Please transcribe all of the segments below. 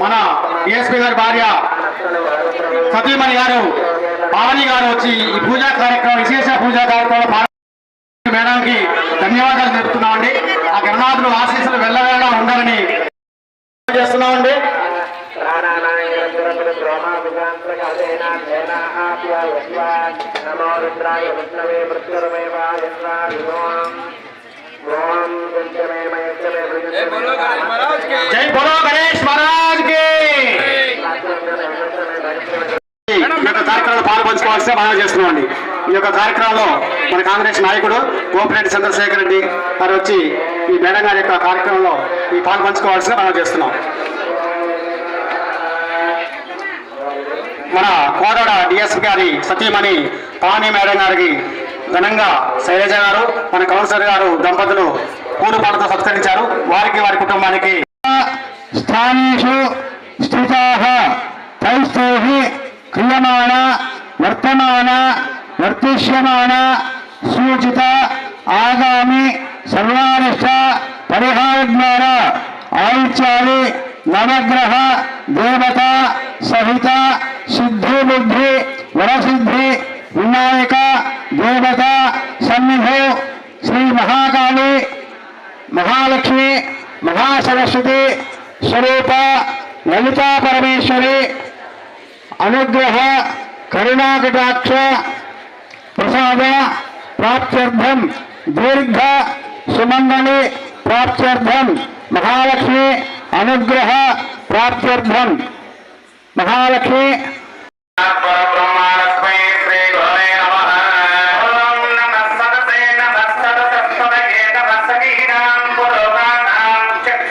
మన డిఎస్పీ గారి భార్య సతీమణి గారు భవానీ గారు వచ్చి ఈ పూజా కార్యక్రమం విశేష పూజా కార్యక్రమంలో పాల్గొన్న మేడంకి ధన్యవాదాలు చెప్తున్నామండి ఆ గణనాథులు ఆశీస్సులు వెళ్ళవేళ ఉండాలని చేస్తున్నామండి. నమో రుద్రాయ విష్ణవే మృత్యురమేవాయ ఓం పంచమే మయచ్చమే జై బోలో గణేష్ మహారాజ్కి ఈ యొక్క కార్యక్రమంలో పాల్పంచుకోవాల్సిన చేస్తున్నాం చేస్తున్నామండి. ఈ యొక్క కార్యక్రమంలో మన కాంగ్రెస్ నాయకుడు గోపిరెడ్డి చంద్రశేఖర్ రెడ్డి వారు వచ్చి ఈ మేడం గారి యొక్క కార్యక్రమంలో ఈ పాల్పంచుకోవాల్సిన మనం చేస్తున్నాం. మన కోడడ డిఎస్పీ గారి సతీమణి పావని మేడం గారికి ఘనంగా శైలజ గారు మన కౌన్సిలర్ గారు దంపతులు పూలు పాటతో సత్కరించారు. వారికి వారి కుటుంబానికి స్థానేషు స్థితాః తైస్తైః క్రియమాణ వర్తమాన వర్తిష్యమాణ సూచిత ఆగామి సర్వానిష్ట పరిహార జ్ఞాన ఆయుత్యాది నవగ్రహ దేవత సహిత సిద్ధి బుద్ధి వరసిద్ధి వినాయక దేవత సన్నిధో శ్రీ మహాకాళి మహాలక్ష్మి మహాసరస్వతి స్వరూప లలితా పరమేశ్వరి అనుగ్రహ కరుణాకటాక్ష ప్రసాద ప్రాప్త్యర్థం దీర్ఘ సుమంగళి ప్రాప్త్యర్థం మహాలక్ష్మి అనుగ్రహ ప్రాప్త్యర్థం మహాలక్ష్మి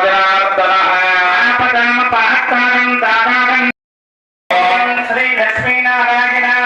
జనార్దనః ఆపదం పహత్తారం దానారం ఓం శ్రీ లక్ష్మీనారాయణాభ్యాయ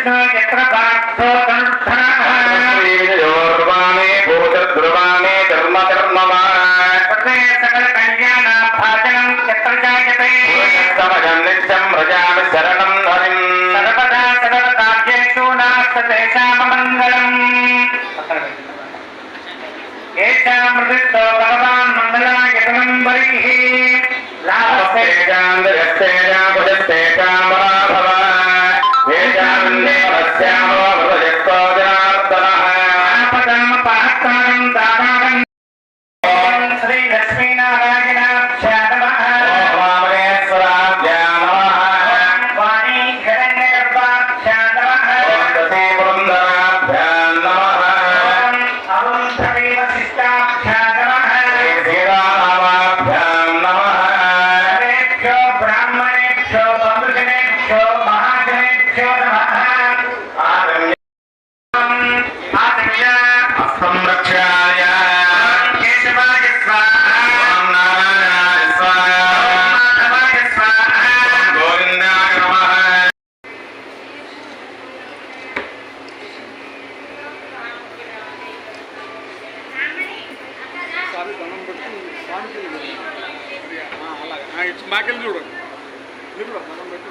कृष्णो यत्र योर्वाणे भूतद्रुवाणे धर्म धर्मवाणे सकल कल्याण भाजनं यत्र जायते। समजं नित्यं व्रजामि शरणं हरिं सर्वदा सर्वकार्येषु नास्त तेषां मङ्गलम्। येषामृतो भगवान् मङ्गलाय गुणं बलिः। लाभसेजान्दयस्ते అలాగే. ఇచ్చి మాకెళ్ళి చూడండి మీరు కూడా మనం పెట్టు.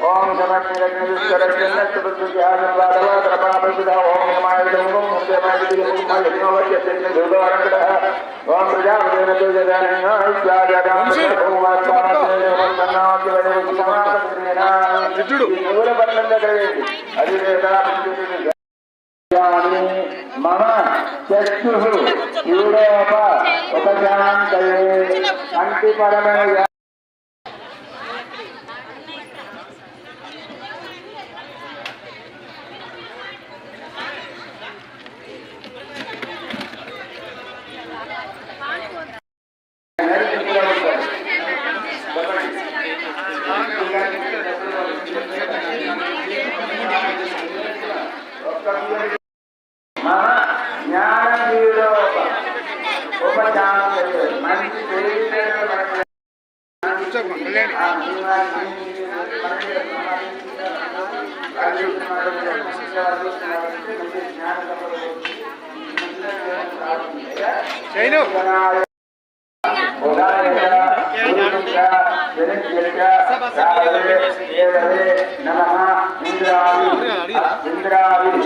ఓం మమ చక్షు యూరోప ఉపశాంతయే కంటి చైను నమ రామణే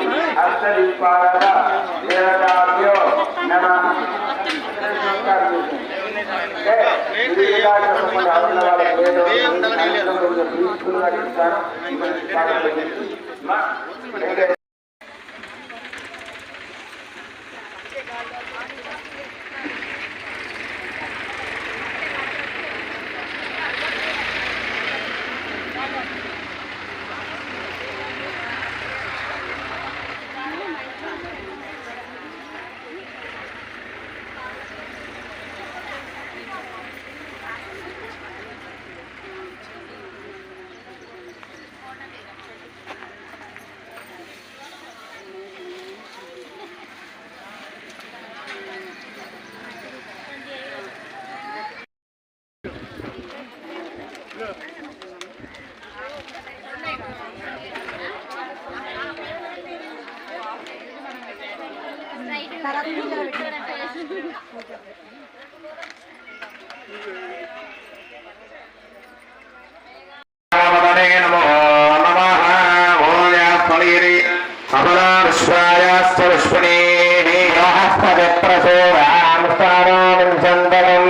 నమో నమః ఓయాస్మలీరి అమలా విశ్వాయాస్త విష్ణునే ప్రసోరాం స్థానం చందనం